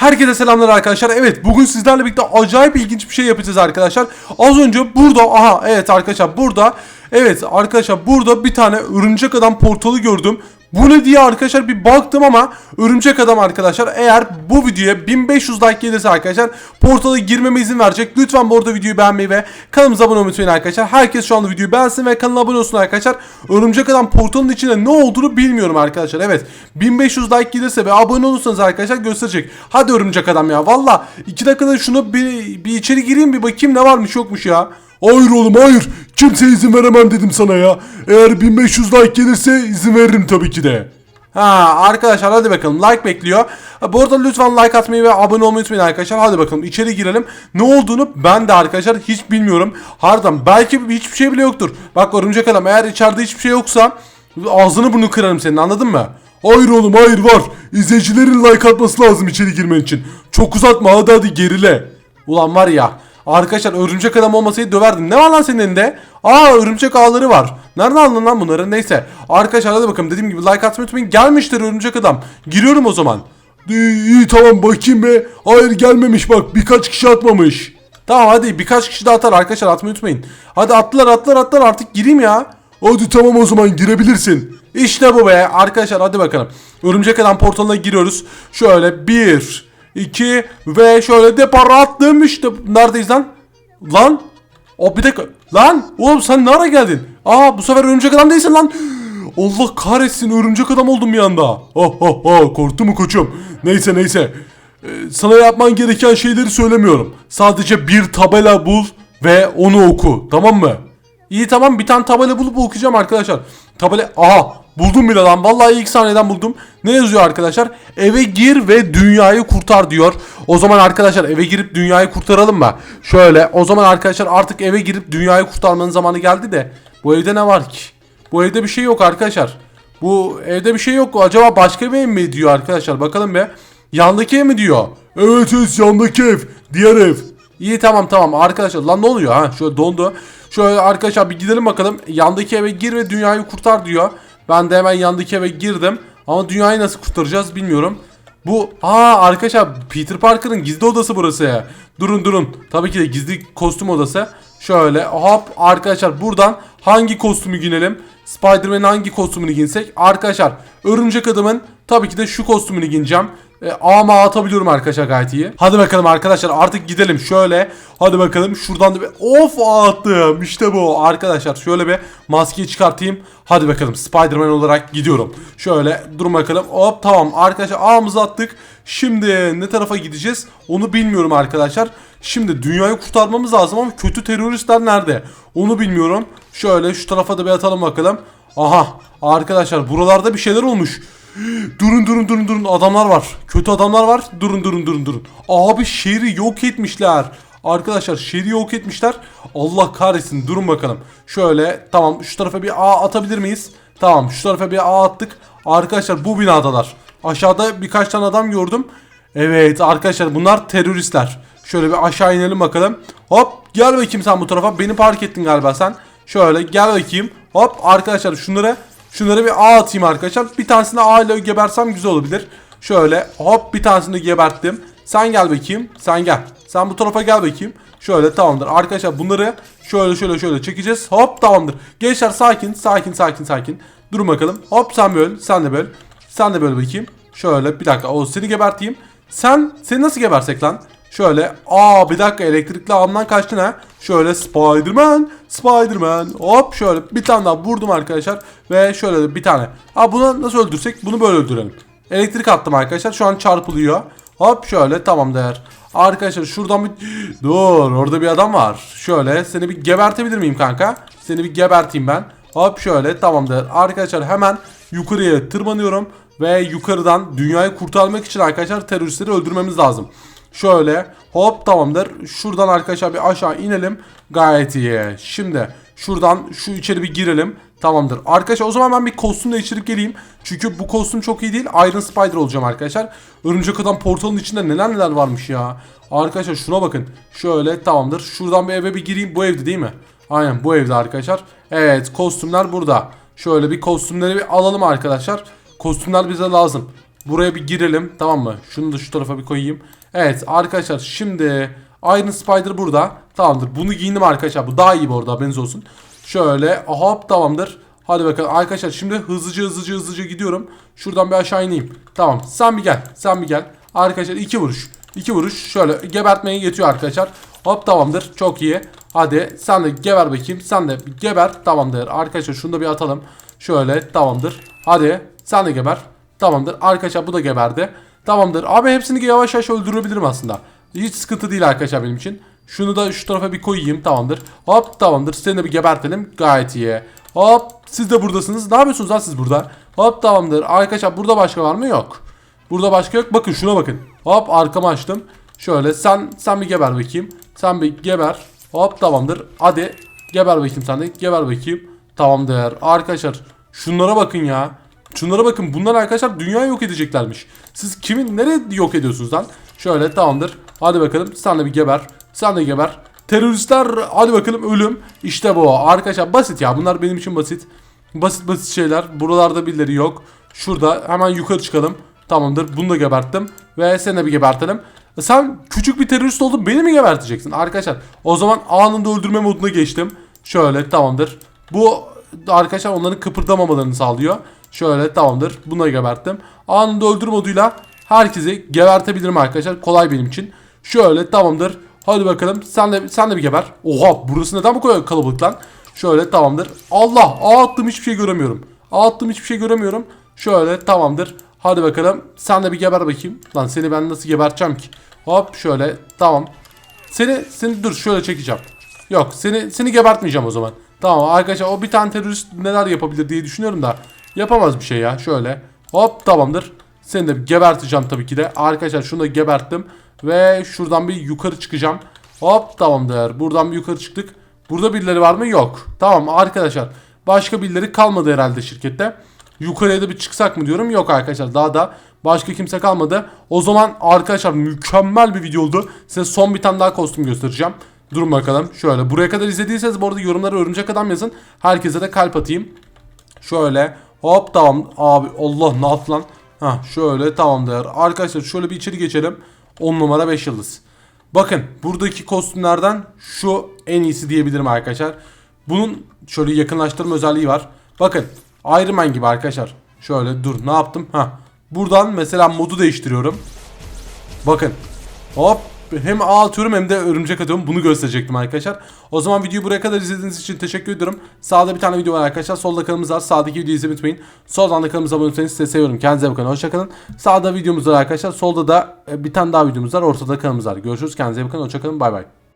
Herkese selamlar arkadaşlar. Evet bugün sizlerle birlikte acayip ilginç bir şey yapacağız arkadaşlar. Az önce burada aha evet arkadaşlar burada evet arkadaşlar burada bir tane örümcek adam portalı gördüm. Bu ne diye arkadaşlar bir baktım ama örümcek adam arkadaşlar eğer bu videoya 1500 like gelirse arkadaşlar portala girmeme izin verecek. Lütfen bu arada videoyu beğenmeyi ve kanalımıza abone olmayı unutmayın arkadaşlar. Herkes şu anda videoyu beğensin ve kanala abone olsun arkadaşlar. Örümcek adam portalının içinde ne olduğunu bilmiyorum arkadaşlar. Evet 1500 like gelirse ve abone olursanız arkadaşlar gösterecek. Hadi örümcek adam ya valla 2 dakikada şunu bir, bir içeri gireyim bir bakayım ne varmış yokmuş ya. Hayır oğlum hayır. Kimseye izin veremem dedim sana ya. Eğer 1500 like gelirse izin veririm tabii ki de. Ha arkadaşlar hadi bakalım like bekliyor. Ha, Bu arada lütfen like atmayı ve abone olmayı unutmayın arkadaşlar. Hadi bakalım içeri girelim. Ne olduğunu ben de arkadaşlar hiç bilmiyorum. Harbiden belki hiçbir şey bile yoktur. Bak örümcek adam eğer içeride hiçbir şey yoksa ağzını bunu kırarım senin anladın mı? Hayır oğlum hayır var. İzleyicilerin like atması lazım içeri girmen için. Çok uzatma hadi hadi gerile. Ulan var ya arkadaşlar örümcek adam olmasaydı döverdim. Ne var lan senin elinde? Aa örümcek ağları var. Nereden aldın lan bunları? Neyse. Arkadaşlar hadi bakalım dediğim gibi like atmayı unutmayın. Gelmiştir örümcek adam. Giriyorum o zaman. İyi, iyi tamam bakayım be. Hayır gelmemiş bak birkaç kişi atmamış. Tamam hadi birkaç kişi daha atar arkadaşlar atmayı unutmayın. Hadi attılar attılar attılar artık gireyim ya. Hadi tamam o zaman girebilirsin. İşte bu be arkadaşlar hadi bakalım. Örümcek adam portalına giriyoruz. Şöyle 1, 2 ve şöyle depara attım işte. Neredeyiz lan? Lan? O bir dakika. Lan oğlum sen nereye geldin? Aa bu sefer örümcek adam değilsin lan. Allah kahretsin örümcek adam oldum bir anda. Oh oh oh korktu mu koçum? Neyse neyse. Ee, sana yapman gereken şeyleri söylemiyorum. Sadece bir tabela bul ve onu oku tamam mı? İyi tamam bir tane tabela bulup okuyacağım arkadaşlar. Tabela aha buldum bile lan. Vallahi ilk saniyeden buldum. Ne yazıyor arkadaşlar? Eve gir ve dünyayı kurtar diyor. O zaman arkadaşlar eve girip dünyayı kurtaralım mı? Şöyle o zaman arkadaşlar artık eve girip dünyayı kurtarmanın zamanı geldi de. Bu evde ne var ki? Bu evde bir şey yok arkadaşlar. Bu evde bir şey yok. Acaba başka bir ev mi diyor arkadaşlar? Bakalım be. Yandaki ev mi diyor? Evet evet yandaki ev. Diğer ev. İyi tamam tamam arkadaşlar lan ne oluyor ha şöyle dondu. Şöyle arkadaşlar bir gidelim bakalım. Yandaki eve gir ve dünyayı kurtar diyor. Ben de hemen yandaki eve girdim. Ama dünyayı nasıl kurtaracağız bilmiyorum. Bu aa arkadaşlar Peter Parker'ın gizli odası burası ya. Durun durun. Tabii ki de gizli kostüm odası. Şöyle hop arkadaşlar buradan hangi kostümü giyinelim? Spider-Man'in hangi kostümünü giyinsek? Arkadaşlar örümcek adamın tabii ki de şu kostümünü giyineceğim. E, ama atabiliyorum arkadaşlar gayet iyi. Hadi bakalım arkadaşlar artık gidelim şöyle. Hadi bakalım şuradan da bir of attım. İşte bu arkadaşlar. Şöyle bir maskeyi çıkartayım. Hadi bakalım Spider-Man olarak gidiyorum. Şöyle durun bakalım. Hop tamam arkadaşlar ağımızı attık. Şimdi ne tarafa gideceğiz? Onu bilmiyorum arkadaşlar. Şimdi dünyayı kurtarmamız lazım ama kötü teröristler nerede? Onu bilmiyorum. Şöyle şu tarafa da bir atalım bakalım. Aha arkadaşlar buralarda bir şeyler olmuş. Durun durun durun durun adamlar var. Kötü adamlar var. Durun durun durun durun. Abi şehri yok etmişler. Arkadaşlar şehri yok etmişler. Allah kahretsin durun bakalım. Şöyle tamam şu tarafa bir A atabilir miyiz? Tamam şu tarafa bir A attık. Arkadaşlar bu binadalar. Aşağıda birkaç tane adam gördüm. Evet arkadaşlar bunlar teröristler. Şöyle bir aşağı inelim bakalım. Hop gel bakayım sen bu tarafa. Beni park ettin galiba sen. Şöyle gel bakayım. Hop arkadaşlar şunları Şunları bir A atayım arkadaşlar. Bir tanesini A ile gebersem güzel olabilir. Şöyle hop bir tanesini geberttim. Sen gel bakayım. Sen gel. Sen bu tarafa gel bakayım. Şöyle tamamdır. Arkadaşlar bunları şöyle şöyle şöyle çekeceğiz. Hop tamamdır. Gençler sakin sakin sakin sakin. Durun bakalım. Hop sen böl. Sen de böl. Sen de böl bakayım. Şöyle bir dakika. O seni geberteyim. Sen seni nasıl gebersek lan? Şöyle aa bir dakika elektrikli ağımdan kaçtın ha. Şöyle Spiderman, Spiderman. Hop şöyle bir tane daha vurdum arkadaşlar. Ve şöyle bir tane. Aa bunu nasıl öldürsek? Bunu böyle öldürelim. Elektrik attım arkadaşlar. Şu an çarpılıyor. Hop şöyle tamam değer. Arkadaşlar şuradan bir... Dur orada bir adam var. Şöyle seni bir gebertebilir miyim kanka? Seni bir geberteyim ben. Hop şöyle tamamdır. Arkadaşlar hemen yukarıya tırmanıyorum. Ve yukarıdan dünyayı kurtarmak için arkadaşlar teröristleri öldürmemiz lazım. Şöyle hop tamamdır. Şuradan arkadaşlar bir aşağı inelim. Gayet iyi. Şimdi şuradan şu içeri bir girelim. Tamamdır. Arkadaşlar o zaman ben bir kostümle içirip geleyim. Çünkü bu kostüm çok iyi değil. Iron Spider olacağım arkadaşlar. Örümcek adam portalın içinde neler neler varmış ya. Arkadaşlar şuna bakın. Şöyle tamamdır. Şuradan bir eve bir gireyim. Bu evde değil mi? Aynen bu evde arkadaşlar. Evet kostümler burada. Şöyle bir kostümleri bir alalım arkadaşlar. Kostümler bize lazım. Buraya bir girelim tamam mı? Şunu da şu tarafa bir koyayım. Evet arkadaşlar şimdi Iron Spider burada. Tamamdır. Bunu giyindim arkadaşlar. Bu daha iyi bu arada haberiniz olsun. Şöyle hop tamamdır. Hadi bakalım arkadaşlar şimdi hızlıca hızlıca hızlıca gidiyorum. Şuradan bir aşağı ineyim. Tamam sen bir gel. Sen bir gel. Arkadaşlar iki vuruş. iki vuruş. Şöyle gebertmeye geçiyor arkadaşlar. Hop tamamdır. Çok iyi. Hadi sen de geber bakayım. Sen de geber. Tamamdır. Arkadaşlar şunu da bir atalım. Şöyle tamamdır. Hadi sen de geber. Tamamdır. Arkadaşlar bu da geberdi. Tamamdır. Abi hepsini yavaş yavaş öldürebilirim aslında. Hiç sıkıntı değil arkadaşlar benim için. Şunu da şu tarafa bir koyayım. Tamamdır. Hop tamamdır. Seni de bir gebertelim. Gayet iyi. Hop siz de buradasınız. Ne yapıyorsunuz lan siz burada? Hop tamamdır. Arkadaşlar burada başka var mı? Yok. Burada başka yok. Bakın şuna bakın. Hop arkamı açtım. Şöyle sen sen bir geber bakayım. Sen bir geber. Hop tamamdır. Hadi geber bakayım sen de. Geber bakayım. Tamamdır. Arkadaşlar şunlara bakın ya. Şunlara bakın. Bunlar arkadaşlar dünyayı yok edeceklermiş. Siz kimin nereye yok ediyorsunuz lan? Şöyle tamamdır. Hadi bakalım. Sen de bir geber. Sen de geber. Teröristler hadi bakalım ölüm. İşte bu. Arkadaşlar basit ya. Bunlar benim için basit. Basit basit şeyler. Buralarda birileri yok. Şurada hemen yukarı çıkalım. Tamamdır. Bunu da geberttim. Ve seni de bir gebertelim. Sen küçük bir terörist oldun. Beni mi geberteceksin? Arkadaşlar o zaman anında öldürme moduna geçtim. Şöyle tamamdır. Bu arkadaşlar onların kıpırdamamalarını sağlıyor. Şöyle tamamdır. Bunu geberttim. Anında öldür moduyla herkesi gebertebilirim arkadaşlar. Kolay benim için. Şöyle tamamdır. Hadi bakalım. Sen de sen de bir geber. Oha burası neden bu kadar kalabalık lan? Şöyle tamamdır. Allah ağ attım hiçbir şey göremiyorum. Ağ attım hiçbir şey göremiyorum. Şöyle tamamdır. Hadi bakalım. Sen de bir geber bakayım. Lan seni ben nasıl geberteceğim ki? Hop şöyle tamam. Seni seni dur şöyle çekeceğim. Yok seni seni gebertmeyeceğim o zaman. Tamam arkadaşlar o bir tane terörist neler yapabilir diye düşünüyorum da yapamaz bir şey ya. Şöyle hop tamamdır. Seni de geberteceğim tabii ki de. Arkadaşlar şunu da geberttim ve şuradan bir yukarı çıkacağım. Hop tamamdır. Buradan bir yukarı çıktık. Burada birileri var mı? Yok. Tamam arkadaşlar. Başka birileri kalmadı herhalde şirkette. Yukarıya da bir çıksak mı diyorum. Yok arkadaşlar daha da başka kimse kalmadı. O zaman arkadaşlar mükemmel bir video oldu. Size son bir tane daha kostüm göstereceğim. Durun bakalım. Şöyle buraya kadar izlediyseniz bu arada yorumlara örümcek adam yazın. Herkese de kalp atayım. Şöyle hop tamam abi Allah ne yaptı lan? Ha şöyle tamamdır. Arkadaşlar şöyle bir içeri geçelim. 10 numara 5 yıldız. Bakın buradaki kostümlerden şu en iyisi diyebilirim arkadaşlar. Bunun şöyle yakınlaştırma özelliği var. Bakın Iron Man gibi arkadaşlar. Şöyle dur ne yaptım? Ha. Buradan mesela modu değiştiriyorum. Bakın. Hop. Hem ağ atıyorum hem de örümcek atıyorum. Bunu gösterecektim arkadaşlar. O zaman videoyu buraya kadar izlediğiniz için teşekkür ediyorum. Sağda bir tane video var arkadaşlar. Solda kanalımız var. Sağdaki videoyu izlemeyi unutmayın. Soldan da kanalımıza abone olursanız size seviyorum. Kendinize bakın. Hoşçakalın. Sağda videomuz var arkadaşlar. Solda da e, bir tane daha videomuz var. Ortada kanalımız var. Görüşürüz. Kendinize bakın. Hoşçakalın. Bay bay.